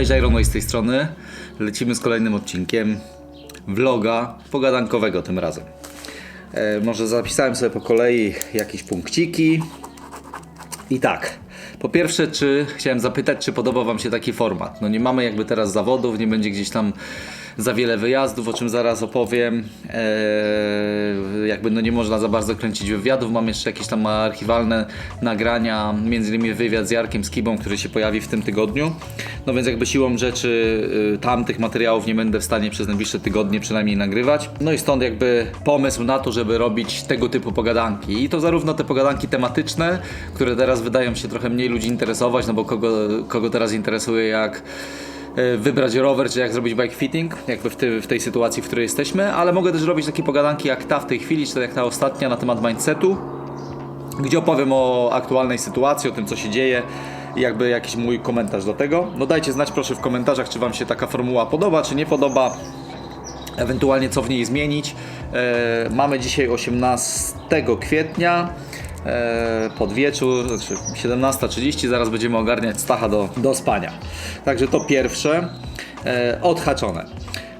Cześć, Iron z tej strony. Lecimy z kolejnym odcinkiem vloga pogadankowego tym razem. E, może zapisałem sobie po kolei jakieś punkciki. I tak. Po pierwsze, czy chciałem zapytać, czy podoba Wam się taki format? No nie mamy jakby teraz zawodów, nie będzie gdzieś tam za wiele wyjazdów, o czym zaraz opowiem. Eee, jakby no nie można za bardzo kręcić wywiadów. Mam jeszcze jakieś tam archiwalne nagrania, między innymi wywiad z Jarkiem Skibą, który się pojawi w tym tygodniu. No więc jakby siłą rzeczy y, tamtych materiałów nie będę w stanie przez najbliższe tygodnie przynajmniej nagrywać. No i stąd jakby pomysł na to, żeby robić tego typu pogadanki. I to zarówno te pogadanki tematyczne, które teraz wydają się trochę mniej ludzi interesować, no bo kogo, kogo teraz interesuje jak wybrać rower, czy jak zrobić bike fitting, jakby w, ty, w tej sytuacji, w której jesteśmy, ale mogę też robić takie pogadanki jak ta w tej chwili, czy tak jak ta ostatnia na temat mindsetu, gdzie opowiem o aktualnej sytuacji, o tym co się dzieje i jakby jakiś mój komentarz do tego. No dajcie znać proszę w komentarzach, czy Wam się taka formuła podoba, czy nie podoba, ewentualnie co w niej zmienić. E, mamy dzisiaj 18 kwietnia. E, pod wieczór, znaczy 17.30, zaraz będziemy ogarniać Stacha do, do spania. Także to pierwsze, e, odhaczone.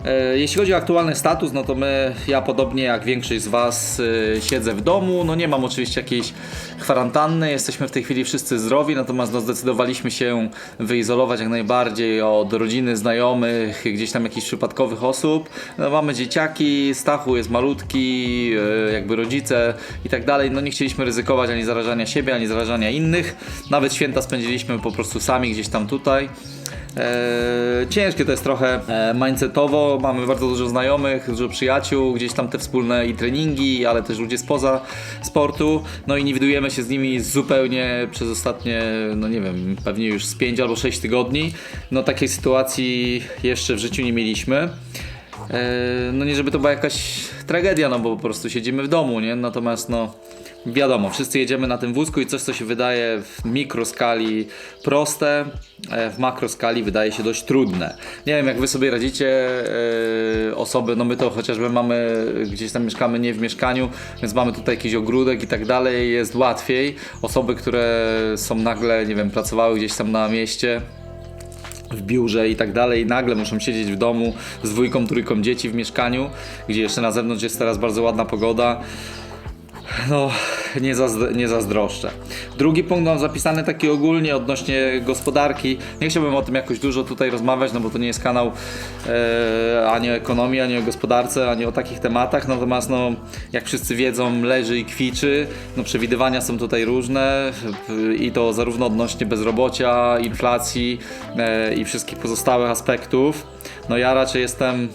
E, Jeśli chodzi o aktualny status, no to my, ja podobnie jak większość z Was e, siedzę w domu. No nie mam oczywiście jakiejś kwarantanny, jesteśmy w tej chwili wszyscy zdrowi, natomiast no, zdecydowaliśmy się wyizolować jak najbardziej od rodziny, znajomych, gdzieś tam jakichś przypadkowych osób. No, mamy dzieciaki, Stachu jest malutki, e, jakby rodzice i tak dalej. No nie chcieliśmy ryzykować ani zarażania siebie, ani zarażania innych. Nawet święta spędziliśmy po prostu sami gdzieś tam tutaj. Eee, ciężkie to jest trochę e, mindsetowo. Mamy bardzo dużo znajomych, dużo przyjaciół, gdzieś tam te wspólne i treningi, ale też ludzie spoza sportu. No i nie widujemy się z nimi zupełnie przez ostatnie, no nie wiem, pewnie już z 5 albo 6 tygodni. No takiej sytuacji jeszcze w życiu nie mieliśmy. Eee, no nie żeby to była jakaś tragedia, no bo po prostu siedzimy w domu, nie? Natomiast no wiadomo, wszyscy jedziemy na tym wózku i coś co się wydaje w mikroskali proste, e, w makroskali wydaje się dość trudne. Nie wiem jak wy sobie radzicie, e, osoby, no my to chociażby mamy, gdzieś tam mieszkamy nie w mieszkaniu, więc mamy tutaj jakiś ogródek i tak dalej, jest łatwiej. Osoby, które są nagle, nie wiem, pracowały gdzieś tam na mieście, w biurze i tak dalej, nagle muszą siedzieć w domu z dwójką, trójką dzieci w mieszkaniu, gdzie jeszcze na zewnątrz jest teraz bardzo ładna pogoda. No, nie, zazdro, nie zazdroszczę. Drugi punkt mam zapisany taki ogólnie odnośnie gospodarki. Nie chciałbym o tym jakoś dużo tutaj rozmawiać, no bo to nie jest kanał e, ani o ekonomii, ani o gospodarce, ani o takich tematach. Natomiast, no, jak wszyscy wiedzą, leży i kwiczy. No, przewidywania są tutaj różne i to zarówno odnośnie bezrobocia, inflacji e, i wszystkich pozostałych aspektów. No, ja raczej jestem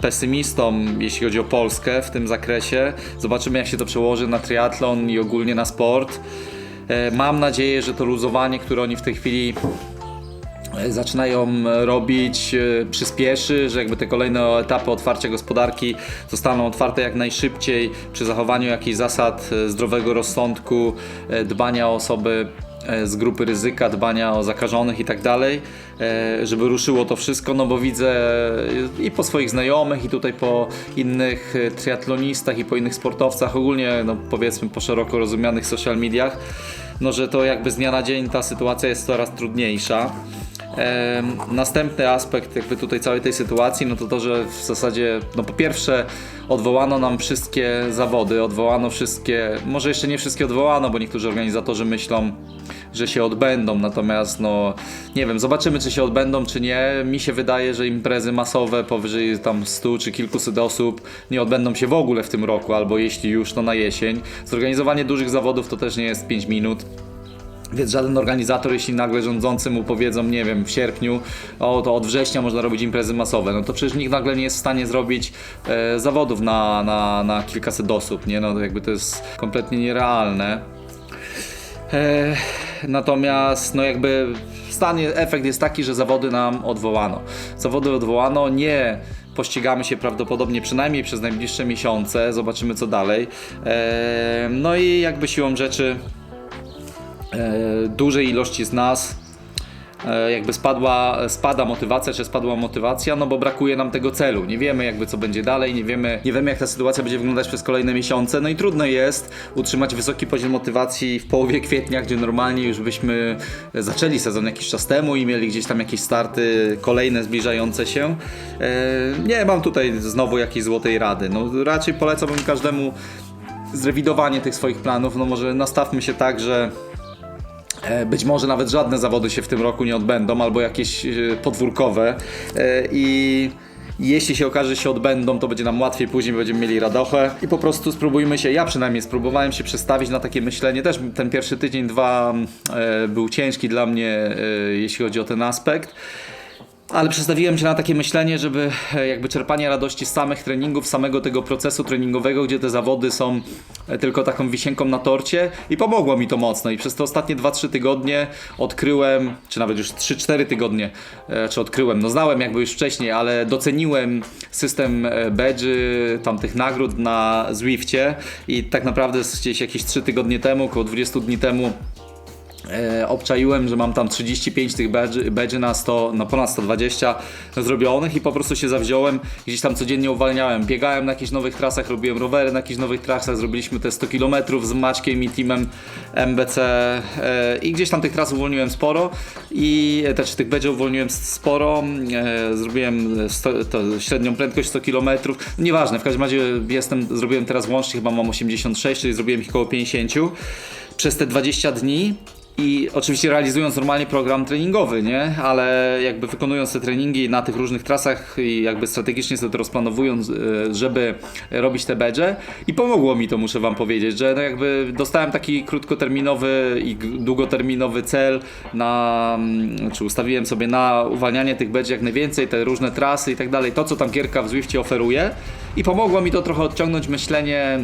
pesymistą, jeśli chodzi o Polskę w tym zakresie. Zobaczymy, jak się to przełoży na triatlon i ogólnie na sport. E, Mam nadzieję, że to luzowanie, które oni w tej chwili e, zaczynają robić, e, przyspieszy, że jakby te kolejne etapy otwarcia gospodarki zostaną otwarte jak najszybciej przy zachowaniu jakichś zasad zdrowego rozsądku, dbania o osoby z grupy ryzyka, dbania o zakażonych i tak żeby ruszyło to wszystko, no bo widzę e, i po swoich znajomych, i tutaj po innych e, triatlonistach, i po innych sportowcach, ogólnie no powiedzmy po szeroko rozumianych social mediach, no że to jakby z dnia na dzień ta sytuacja jest coraz trudniejsza. Następny aspekt jakby tutaj całej tej sytuacji, no to to, że w zasadzie, no po pierwsze odwołano nam wszystkie zawody, odwołano wszystkie, może jeszcze nie wszystkie odwołano, bo niektórzy organizatorzy myślą, że się odbędą, natomiast no nie wiem, zobaczymy czy się odbędą czy nie. Mi się wydaje, że imprezy masowe powyżej tam 100 czy kilkuset osób nie odbędą się w ogóle w tym roku, albo jeśli już, to na jesień. Zorganizowanie dużych zawodów to też nie jest 5 minut. Więc żaden organizator, jeśli nagle rządzący mu powiedzą, nie wiem, w sierpniu, o to od września można robić imprezy masowe, no to przecież nikt nagle nie jest w stanie zrobić e, zawodów na, na, na kilkaset osób, nie? No jakby to jest kompletnie nierealne. E, natomiast, no jakby stan, efekt jest taki, że zawody nam odwołano. Zawody odwołano, nie pościgamy się prawdopodobnie przynajmniej przez najbliższe miesiące, zobaczymy co dalej. E, no i jakby siłą rzeczy dużej ilości z nas e, jakby spadła, spada motywacja, czy spadła motywacja, no bo brakuje nam tego celu. Nie wiemy jakby co będzie dalej, nie wiemy, nie wiemy jak ta sytuacja będzie wyglądać przez kolejne miesiące, no i trudno jest utrzymać wysoki poziom motywacji w połowie kwietnia, gdzie normalnie już byśmy zaczęli sezon jakiś czas temu i mieli gdzieś tam jakieś starty kolejne zbliżające się. E, nie mam tutaj znowu jakiejś złotej rady. No raczej polecałbym każdemu zrewidowanie tych swoich planów. No może nastawmy się tak, że e, być może nawet żadne zawody się w tym roku nie odbędą, albo jakieś e, podwórkowe. E, I jeśli się okaże, że się odbędą, to będzie nam łatwiej, później będziemy mieli radochę i po prostu spróbujmy się, ja przynajmniej spróbowałem się przestawić na takie myślenie. Też ten pierwszy tydzień, dwa e, był ciężki dla mnie, e, jeśli chodzi o ten aspekt. Ale przestawiłem się na takie myślenie, żeby e, jakby czerpanie radości z samych treningów, samego tego procesu treningowego, gdzie te zawody są e, tylko taką wisienką na torcie. I pomogło mi to mocno. I przez te ostatnie 2-3 tygodnie odkryłem, czy nawet już 3-4 tygodnie, e, czy odkryłem, no znałem jakby już wcześniej, ale doceniłem system badge'y, tamtych nagród na Zwifcie i tak naprawdę gdzieś jakieś 3 tygodnie temu, około 20 dni temu E, obczaiłem, że mam tam 35 tych badży na 100, na ponad 120 zrobionych i po prostu się zawziąłem, gdzieś tam codziennie uwalniałem, biegałem na jakichś nowych trasach, robiłem rowery na jakichś nowych trasach, zrobiliśmy te 100 km z Maćkiem i teamem MBC e, i gdzieś tam tych tras uwolniłem sporo. I e, tych badży uwolniłem sporo, zrobiłem 100, to średnią prędkość 100 km, nieważne, w każdym razie jestem, zrobiłem teraz łącznie, chyba mam 86, czyli zrobiłem ich około 50 przez te 20 dni i oczywiście realizując normalnie program treningowy, nie? Ale jakby wykonując te treningi na tych różnych trasach i jakby strategicznie sobie to rozplanowując, e, żeby robić te badge i pomogło mi to, muszę wam powiedzieć, że no jakby dostałem taki krótkoterminowy i długoterminowy cel na, mm, czy ustawiłem sobie na uwalnianie tych badge jak najwięcej, te różne trasy i tak dalej, to co tam gierka w Zwiftie oferuje i pomogło mi to trochę odciągnąć myślenie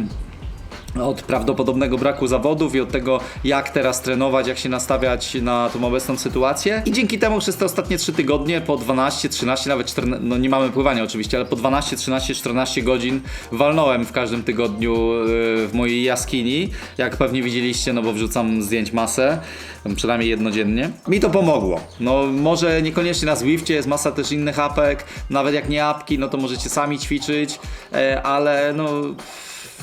od prawdopodobnego braku zawodów i od tego, jak teraz trenować, jak się nastawiać na tą obecną sytuację. I dzięki temu przez te ostatnie 3 tygodnie, po 12, 13, nawet 14, no nie mamy pływania oczywiście, ale po 12, 13, 14 godzin walnąłem w każdym tygodniu yy, w mojej jaskini, jak pewnie widzieliście, no bo wrzucam zdjęć masę, przynajmniej jednodziennie. Mi to pomogło. No może niekoniecznie na Zwifcie, jest masa też innych apek, nawet jak nie apki, no to możecie sami ćwiczyć, e, ale no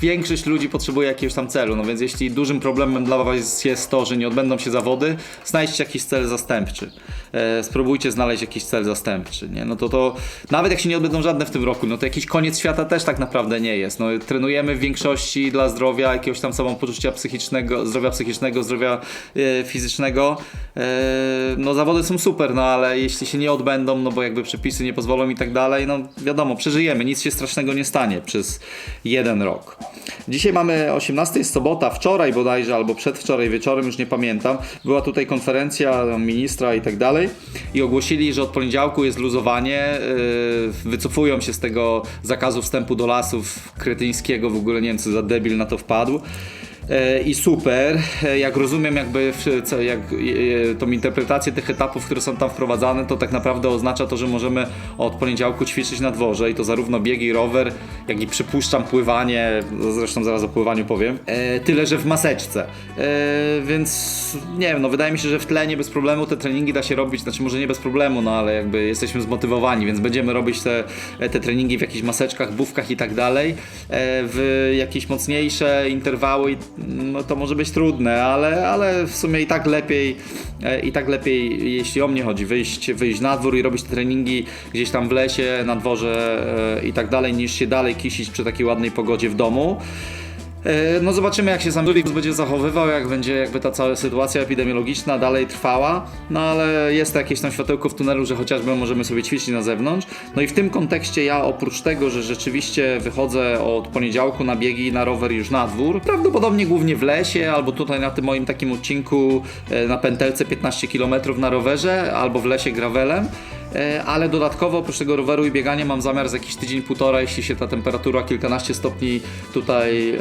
większość ludzi potrzebuje jakiegoś tam celu, no więc jeśli dużym problemem dla Was jest to, że nie odbędą się zawody, znajdźcie jakiś cel zastępczy. E, spróbujcie znaleźć jakiś cel zastępczy, nie? No to to, nawet jak się nie odbędą żadne w tym roku, no to jakiś koniec świata też tak naprawdę nie jest. No trenujemy w większości dla zdrowia, jakiegoś tam samopoczucia psychicznego, zdrowia psychicznego, zdrowia e, fizycznego. E, no zawody są super, no ale jeśli się nie odbędą, no bo jakby przepisy nie pozwolą i tak dalej, no wiadomo, przeżyjemy, nic się strasznego nie stanie przez jeden rok. Dzisiaj mamy 18, jest sobota, wczoraj bodajże, albo przedwczoraj wieczorem, już nie pamiętam. Była tutaj konferencja ministra i tak dalej i ogłosili, że od poniedziałku jest luzowanie, yy, wycofują się z tego zakazu wstępu do lasów kretyńskiego, w ogóle nie wiem co za debil na to wpadł. E, I super, E, jak rozumiem jakby w- jak, e, tą interpretację tych etapów, które są tam wprowadzane, to tak naprawdę oznacza to, że możemy od poniedziałku ćwiczyć na dworze i to zarówno biegi, rower, jak i przypuszczam pływanie, zresztą zaraz o pływaniu powiem, tyle, że w maseczce. Więc nie wiem, no wydaje mi się, że w tle nie bez problemu te treningi da się robić, znaczy może nie bez problemu, no ale jakby jesteśmy zmotywowani, więc będziemy robić te, te treningi w jakichś maseczkach, bufkach i tak dalej. W jakieś mocniejsze interwały, no to może być trudne, ale, ale w sumie i tak lepiej, e, i tak lepiej, jeśli o mnie chodzi, wyjść, wyjść na dwór i robić te treningi gdzieś tam w lesie, na dworze e, i tak dalej, niż się dalej kisić przy takiej ładnej pogodzie w domu. E, No zobaczymy jak się sam wirus będzie zachowywał, jak będzie jakby ta cała sytuacja epidemiologiczna dalej trwała, no ale jest jakieś tam światełko w tunelu, że chociażby możemy sobie ćwiczyć na zewnątrz. No i w tym kontekście ja oprócz tego, że rzeczywiście wychodzę od poniedziałku na biegi na rower już na dwór, prawdopodobnie głównie w lesie, albo tutaj na tym moim takim odcinku e, na pętelce 15 km na rowerze, albo w lesie gravelem, ale dodatkowo oprócz tego roweru i biegania mam zamiar za jakiś tydzień, półtora, jeśli się ta temperatura kilkanaście stopni tutaj e,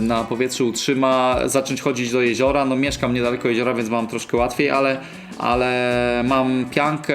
na powietrzu utrzyma, zacząć chodzić do jeziora. No mieszkam niedaleko jeziora, więc mam troszkę łatwiej, ale, ale mam piankę,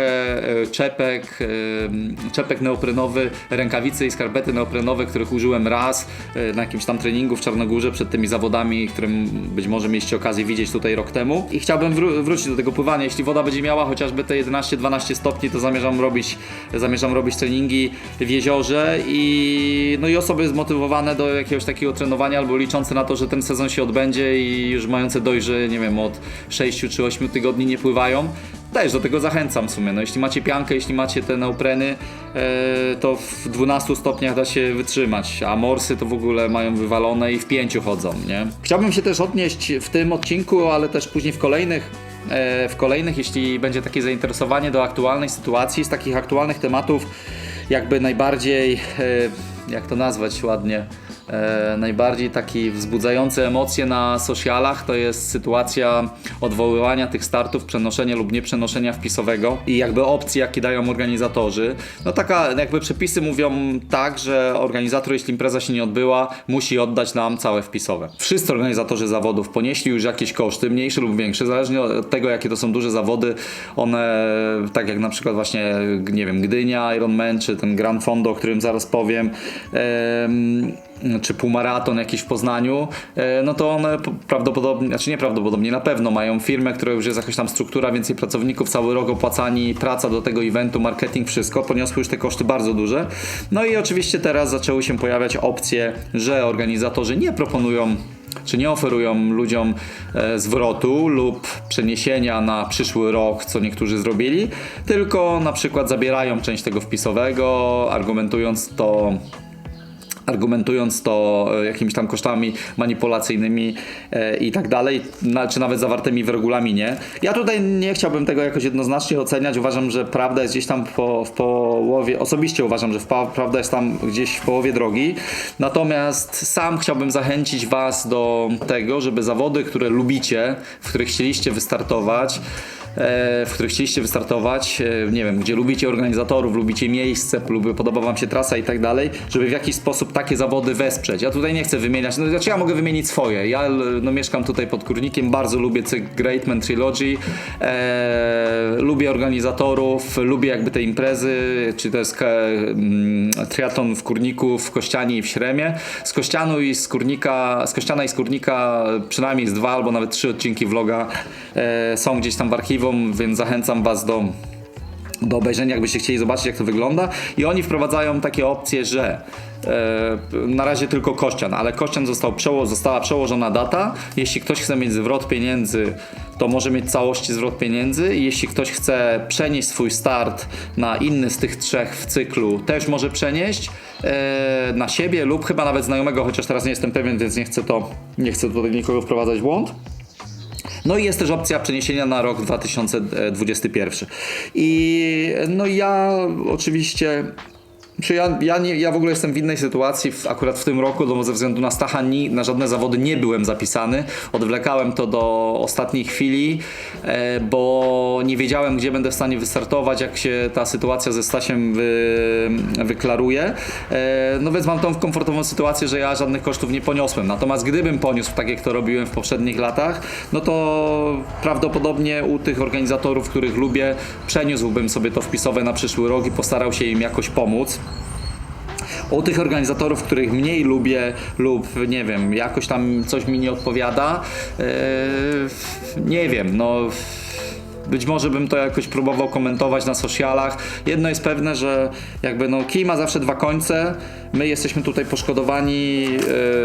e, czepek, e, czepek neoprenowy, rękawice i skarpety neoprenowe, których użyłem raz e, na jakimś tam treningu w Czarnogórze przed tymi zawodami, którym być może mieliście okazję widzieć tutaj rok temu. I chciałbym wró- wrócić do tego pływania. Jeśli woda będzie miała chociażby te 11-12 stopni, to zamierzam robić, zamierzam robić treningi w jeziorze i, no i osoby zmotywowane do jakiegoś takiego trenowania albo liczące na to, że ten sezon się odbędzie i już mające dość, że nie wiem, od 6 czy 8 tygodni nie pływają, też do tego zachęcam w sumie. No, jeśli macie piankę, jeśli macie te neopreny, e, to w 12 stopniach da się wytrzymać, a morsy to w ogóle mają wywalone i w pięciu chodzą, nie? Chciałbym się też odnieść w tym odcinku, ale też później w kolejnych w kolejnych, jeśli będzie takie zainteresowanie do aktualnej sytuacji, z takich aktualnych tematów, jakby najbardziej, e, jak to nazwać ładnie, e, najbardziej taki wzbudzający emocje na socialach to jest sytuacja odwoływania tych startów, przenoszenia lub nieprzenoszenia wpisowego i jakby opcji, jakie dają organizatorzy. No taka jakby przepisy mówią tak, że organizator, jeśli impreza się nie odbyła, musi oddać nam całe wpisowe. Wszyscy organizatorzy zawodów ponieśli już jakieś koszty, mniejsze lub większe, zależnie od tego, jakie to są duże zawody. One, tak jak na przykład właśnie, nie wiem, Gdynia, Ironman, czy ten Grand Fondo, o którym zaraz powiem, em, czy półmaraton jakiś w Poznaniu, e, no to one prawdopodobnie, znaczy nieprawdopodobnie, na pewno mają firmę, która już jest jakaś tam struktura, więcej pracowników, cały rok opłacani, praca do tego eventu, marketing, wszystko, poniosły już te koszty bardzo duże. No i oczywiście teraz zaczęły się pojawiać opcje, że organizatorzy nie proponują czy nie oferują ludziom e, zwrotu lub przeniesienia na przyszły rok, co niektórzy zrobili, tylko na przykład zabierają część tego wpisowego, argumentując to argumentując to e, jakimiś tam kosztami manipulacyjnymi e, i tak dalej, czy nawet zawartymi w regulaminie. Ja tutaj nie chciałbym tego jakoś jednoznacznie oceniać. Uważam, że prawda jest gdzieś tam po, w połowie, osobiście uważam, że prawda jest tam gdzieś w połowie drogi. Natomiast sam chciałbym zachęcić Was do tego, żeby zawody, które lubicie, w których chcieliście wystartować, w których chcieliście wystartować, e, nie wiem, gdzie lubicie organizatorów, lubicie miejsce, lubi, podoba Wam się trasa i tak dalej, żeby w jakiś sposób takie zawody wesprzeć. Ja tutaj nie chcę wymieniać, no znaczy ja mogę wymienić swoje. Ja no, mieszkam tutaj pod Kurnikiem, bardzo lubię Greatman Trilogy, e, lubię organizatorów, lubię jakby te imprezy, czy to jest ke, mm, triatlon w Kurniku, w Kościanie i w Śremie. Z Kościanu i z Kurnika, z Kościana i z Kurnika przynajmniej z dwa albo nawet trzy odcinki vloga e, są gdzieś tam w archiwum, więc zachęcam Was do do obejrzenia, jakbyście chcieli zobaczyć, jak to wygląda. I oni wprowadzają takie opcje, że e, na razie tylko Kościan, ale Kościan został przeło- została przełożona data. Jeśli ktoś chce mieć zwrot pieniędzy, to może mieć całości zwrot pieniędzy. Jeśli ktoś chce przenieść swój start na inny z tych trzech w cyklu, też może przenieść e, na siebie lub chyba nawet znajomego, chociaż teraz nie jestem pewien, więc nie chcę to, nie chcę tutaj nikogo wprowadzać w błąd. No i jest też opcja przeniesienia na rok 2021. I no ja oczywiście. Czy ja, ja, nie, ja w ogóle jestem w innej sytuacji w, akurat w tym roku, no ze względu na Stacha ni, na żadne zawody nie byłem zapisany. Odwlekałem to do ostatniej chwili, e, bo nie wiedziałem, gdzie będę w stanie wystartować, jak się ta sytuacja ze Stasiem wy, wyklaruje. E, no więc mam tą komfortową sytuację, że ja żadnych kosztów nie poniosłem. Natomiast gdybym poniósł tak, jak to robiłem w poprzednich latach, no to prawdopodobnie u tych organizatorów, których lubię, przeniósłbym sobie to wpisowe na przyszły rok i postarał się im jakoś pomóc. U tych organizatorów, których mniej lubię lub nie wiem, jakoś tam coś mi nie odpowiada, e, nie wiem, no być może bym to jakoś próbował komentować na socialach. Jedno jest pewne, że jakby no kij ma zawsze dwa końce. My jesteśmy tutaj poszkodowani,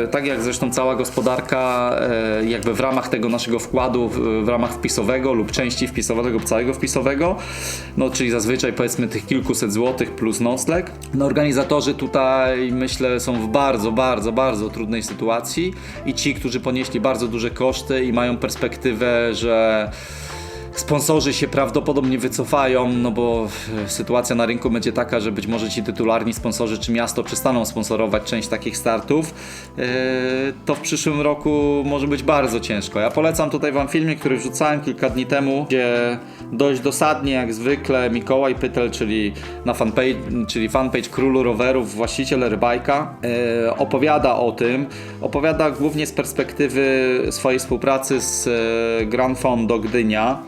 e, tak jak zresztą cała gospodarka, e, jakby w ramach tego naszego wkładu, w, w ramach wpisowego lub części wpisowego całego wpisowego, no czyli zazwyczaj powiedzmy tych kilkuset złotych plus nocleg. No organizatorzy tutaj myślę są w bardzo, bardzo, bardzo trudnej sytuacji i ci, którzy ponieśli bardzo duże koszty i mają perspektywę, że Sponsorzy się prawdopodobnie wycofają, no bo e, sytuacja na rynku będzie taka, że być może ci tytularni sponsorzy czy miasto przestaną sponsorować część takich startów. E, To w przyszłym roku może być bardzo ciężko. Ja polecam tutaj Wam filmik, który wrzucałem kilka dni temu, gdzie dość dosadnie, jak zwykle, Mikołaj Pytel, czyli na fanpage, czyli fanpage Królu Rowerów, właściciel Airbike'a, e, opowiada o tym. Opowiada głównie z perspektywy swojej współpracy z Grand Fondo Gdynia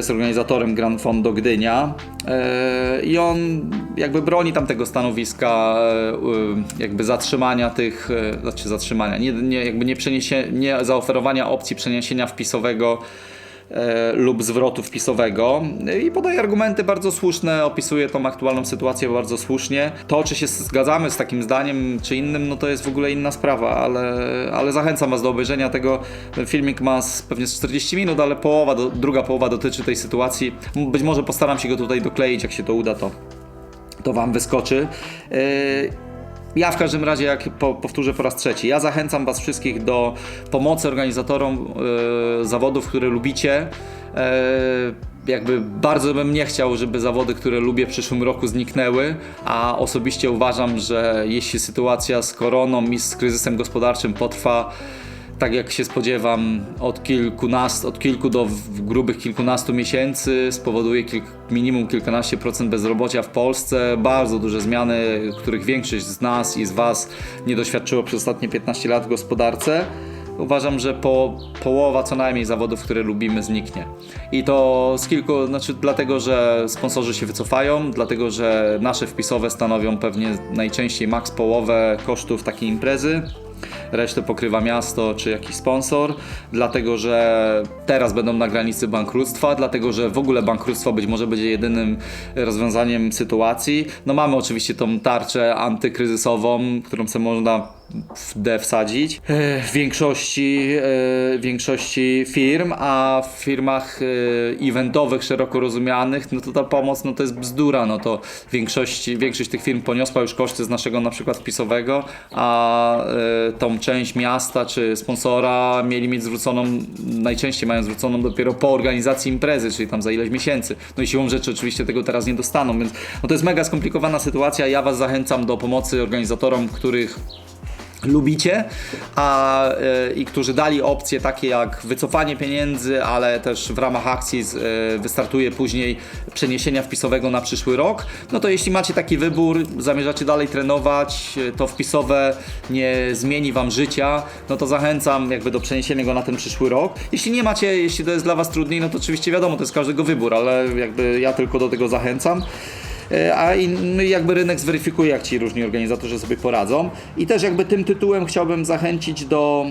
z organizatorem Grand Fondo Gdynia. E, i on jakby broni tam tego stanowiska e, e, jakby zatrzymania tych, e, znaczy zatrzymania, nie, nie, jakby nie, przeniesie, nie zaoferowania opcji przeniesienia wpisowego e, lub zwrotu wpisowego i podaje argumenty bardzo słuszne, opisuje tą aktualną sytuację bardzo słusznie. To, czy się zgadzamy z takim zdaniem, czy innym, no to jest w ogóle inna sprawa, ale, ale zachęcam Was do obejrzenia tego. Filmik ma pewnie z 40 minut, ale połowa, do, druga połowa dotyczy tej sytuacji. Być może postaram się go tutaj dokleić, jak się to uda, to, to Wam wyskoczy. Yy, ja w każdym razie, jak po, powtórzę po raz trzeci, ja zachęcam Was wszystkich do pomocy organizatorom e, zawodów, które lubicie. E, jakby bardzo bym nie chciał, żeby zawody, które lubię w przyszłym roku zniknęły, a osobiście uważam, że jeśli sytuacja z koroną i z kryzysem gospodarczym potrwa tak jak się spodziewam, od kilkunastu, od kilku do grubych kilkunastu miesięcy spowoduje kilk, minimum kilkanaście procent bezrobocia w Polsce, bardzo duże zmiany, których większość z nas i z Was nie doświadczyło przez ostatnie 15 lat w gospodarce. Uważam, że po, połowa co najmniej zawodów, które lubimy, zniknie. I to z kilku, znaczy dlatego, że sponsorzy się wycofają, dlatego, że nasze wpisowe stanowią pewnie najczęściej maks połowę kosztów takiej imprezy resztę pokrywa miasto czy jakiś sponsor, dlatego że teraz będą na granicy bankructwa, dlatego że w ogóle bankructwo być może będzie jedynym rozwiązaniem sytuacji. No mamy oczywiście tą tarczę antykryzysową, którą sobie można w D wsadzić e, w większości, e, w większości firm, a w firmach e, eventowych, szeroko rozumianych, no to ta pomoc no to jest bzdura, no to większość, większość tych firm poniosła już koszty z naszego na przykład wpisowego, a e, tą część miasta czy sponsora mieli mieć zwróconą, najczęściej mają zwróconą dopiero po organizacji imprezy, czyli tam za ileś miesięcy. No i siłą rzeczy oczywiście tego teraz nie dostaną, więc no to jest mega skomplikowana sytuacja. Ja Was zachęcam do pomocy organizatorom, których lubicie, a e, i którzy dali opcje takie jak wycofanie pieniędzy, ale też w ramach akcji z, e, wystartuje później przeniesienia wpisowego na przyszły rok, no to jeśli macie taki wybór, zamierzacie dalej trenować, e, to wpisowe nie zmieni wam życia, no to zachęcam jakby do przeniesienia go na ten przyszły rok. Jeśli nie macie, jeśli to jest dla was trudniej, no to oczywiście wiadomo, to jest każdego wybór, ale jakby ja tylko do tego zachęcam. E, a jakby rynek zweryfikuje, jak ci różni organizatorzy sobie poradzą. I też jakby tym tytułem chciałbym zachęcić do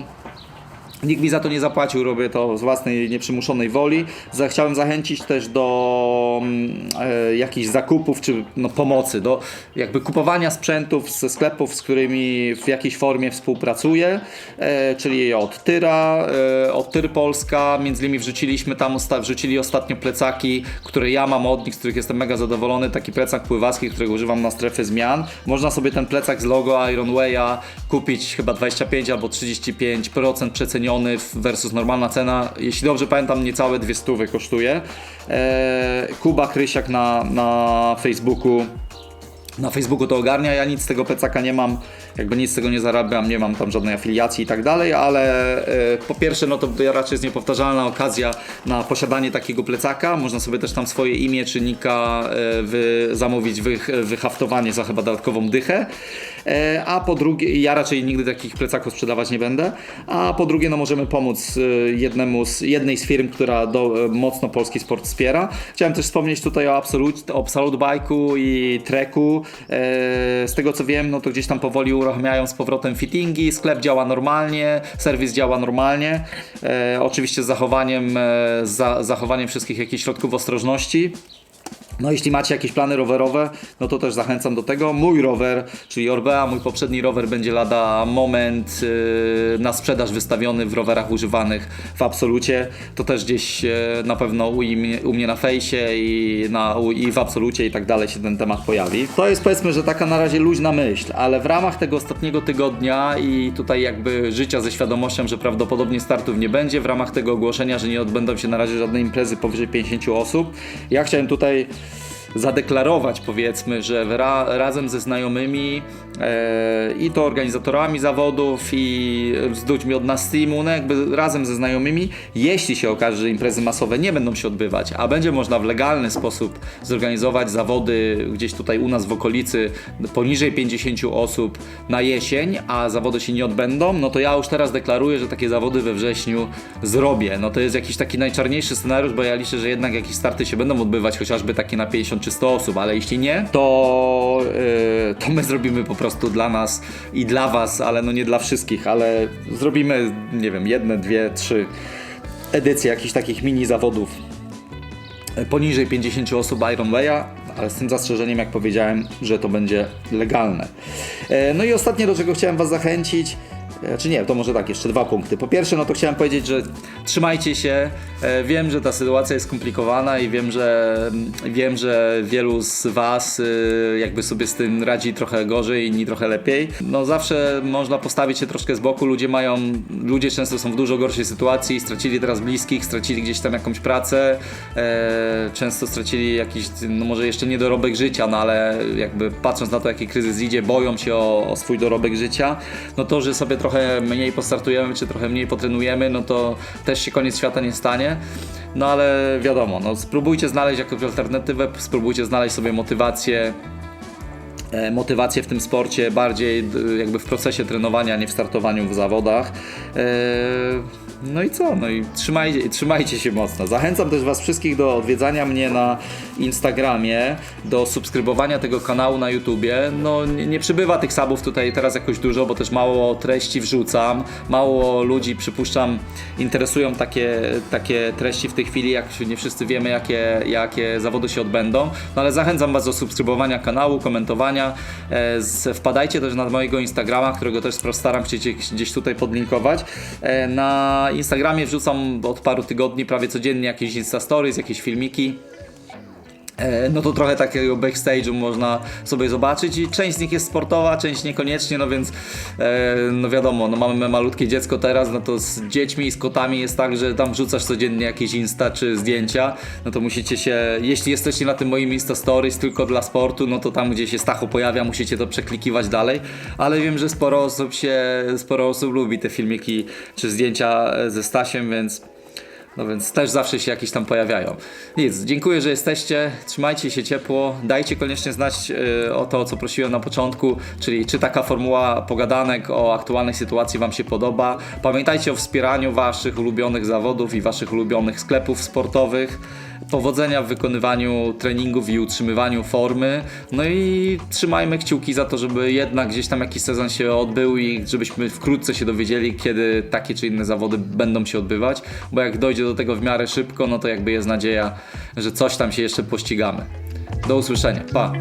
Nikt mi za to nie zapłacił, robię to z własnej nieprzymuszonej woli. Chciałem zachęcić też do mm, e, jakichś zakupów czy no, pomocy, do jakby kupowania sprzętów ze sklepów, z którymi w jakiejś formie współpracuję, e, czyli od Tyra, e, od Tyr Polska, między innymi wrzuciliśmy tam, wrzucili ostatnio plecaki, które ja mam od nich, z których jestem mega zadowolony, taki plecak pływacki, którego używam na strefy zmian. Można sobie ten plecak z logo Ironwaya kupić chyba 25 albo 35% przeceniony w- versus normalna cena. Jeśli dobrze pamiętam, niecałe dwie stówy kosztuje. Eee, Kuba Krysiak na, na Facebooku na Facebooku to ogarnia, ja nic z tego plecaka nie mam, jakby nic z tego nie zarabiam, nie mam tam żadnej afiliacji i tak dalej, ale e, po pierwsze, no to raczej jest niepowtarzalna okazja na posiadanie takiego plecaka, można sobie też tam swoje imię czy nika e, wy, zamówić wy, wyhaftowanie za chyba dodatkową dychę, e, a po drugie, ja raczej nigdy takich plecaków sprzedawać nie będę, a po drugie, no możemy pomóc e, jednemu z, jednej z firm, która do, e, mocno polski sport wspiera. Chciałem też wspomnieć tutaj o Absolute, o Absolute Bike'u i Treku, E, Z tego co wiem, no to gdzieś tam powoli uruchamiają z powrotem fittingi, sklep działa normalnie, serwis działa normalnie, e, oczywiście z zachowaniem, e, zachowaniem wszystkich jakichś środków ostrożności. No jeśli macie jakieś plany rowerowe, no to też zachęcam do tego. Mój rower, czyli Orbea, mój poprzedni rower będzie lada moment yy, na sprzedaż wystawiony w rowerach używanych w Absolucie. To też gdzieś yy, na pewno u, u mnie na fejsie i, na, u, i w Absolucie i tak dalej się ten temat pojawi. To jest powiedzmy, że taka na razie luźna myśl, ale w ramach tego ostatniego tygodnia i tutaj jakby życia ze świadomością, że prawdopodobnie startów nie będzie, w ramach tego ogłoszenia, że nie odbędą się na razie żadne imprezy powyżej 50 osób, ja chciałem tutaj zadeklarować, powiedzmy, że ra, razem ze znajomymi e, i to organizatorami zawodów i z ludźmi od nas teamu, no jakby razem ze znajomymi, jeśli się okaże, że imprezy masowe nie będą się odbywać, a będzie można w legalny sposób zorganizować zawody gdzieś tutaj u nas w okolicy poniżej 50 osób na jesień, a zawody się nie odbędą, no to ja już teraz deklaruję, że takie zawody we wrześniu zrobię. No to jest jakiś taki najczarniejszy scenariusz, bo ja liczę, że jednak jakieś starty się będą odbywać, chociażby takie na 50 czy 100 osób, ale jeśli nie, to, yy, to my zrobimy po prostu dla nas i dla was, ale no nie dla wszystkich, ale zrobimy, nie wiem, jedne, dwie, trzy edycje jakichś takich mini zawodów poniżej 50 osób Ironwaya, ale z tym zastrzeżeniem, jak powiedziałem, że to będzie legalne. E, No i ostatnie, do czego chciałem Was zachęcić, e, czy nie, to może tak, jeszcze dwa punkty. Po pierwsze, no to chciałem powiedzieć, że trzymajcie się. E, Wiem, że ta sytuacja jest skomplikowana i wiem, że wiem, że wielu z Was y, jakby sobie z tym radzi trochę gorzej, inni trochę lepiej. No zawsze można postawić się troszkę z boku. Ludzie mają, ludzie często są w dużo gorszej sytuacji, stracili teraz bliskich, stracili gdzieś tam jakąś pracę, e, często stracili jakiś, no może jeszcze nie dorobek życia, no ale jakby patrząc na to, jaki kryzys idzie, boją się o, o swój dorobek życia. No to, że sobie trochę mniej postartujemy, czy trochę mniej potrenujemy, no to też się koniec świata nie stanie. No ale wiadomo, no spróbujcie znaleźć jakąś alternatywę, spróbujcie znaleźć sobie motywację, e, motywację w tym sporcie, bardziej jakby w procesie trenowania, nie w startowaniu w zawodach. No i co? No i trzymajcie, trzymajcie się mocno. Zachęcam też Was wszystkich do odwiedzania mnie na Instagramie, do subskrybowania tego kanału na YouTubie. No nie, nie przybywa tych subów tutaj teraz jakoś dużo, bo też mało treści wrzucam, mało ludzi przypuszczam interesują takie, takie treści w tej chwili, jak nie wszyscy wiemy jakie, jakie zawody się odbędą. No ale zachęcam Was do subskrybowania kanału, komentowania. E, z, wpadajcie też na mojego Instagrama, którego też staram się gdzieś, gdzieś tutaj podlinkować. E, na Instagramie wrzucam od paru tygodni prawie codziennie jakieś Insta Stories, jakieś filmiki. E, No to trochę takiego backstage'u można sobie zobaczyć i część z nich jest sportowa, część niekoniecznie, no więc e, no wiadomo, no mamy malutkie dziecko teraz, no to z dziećmi i z kotami jest tak, że tam wrzucasz codziennie jakieś insta czy zdjęcia, no to musicie się, jeśli jesteście na tym moim insta stories tylko dla sportu, no to tam gdzie się Stacho pojawia, musicie to przeklikiwać dalej, ale wiem, że sporo osób się, sporo osób lubi te filmiki czy zdjęcia e, ze Stasiem, więc no więc też zawsze się jakieś tam pojawiają. Nic, dziękuję, że jesteście. Trzymajcie się ciepło. Dajcie koniecznie znać y, o to, o co prosiłem na początku, czyli czy taka formuła pogadanek o aktualnej sytuacji Wam się podoba. Pamiętajcie o wspieraniu Waszych ulubionych zawodów i Waszych ulubionych sklepów sportowych. Powodzenia w wykonywaniu treningów i utrzymywaniu formy. No i trzymajmy kciuki za to, żeby jednak gdzieś tam jakiś sezon się odbył i żebyśmy wkrótce się dowiedzieli, kiedy takie czy inne zawody będą się odbywać. Bo jak dojdzie do tego w miarę szybko, no to jakby jest nadzieja, że coś tam się jeszcze pościgamy. Do usłyszenia. Pa!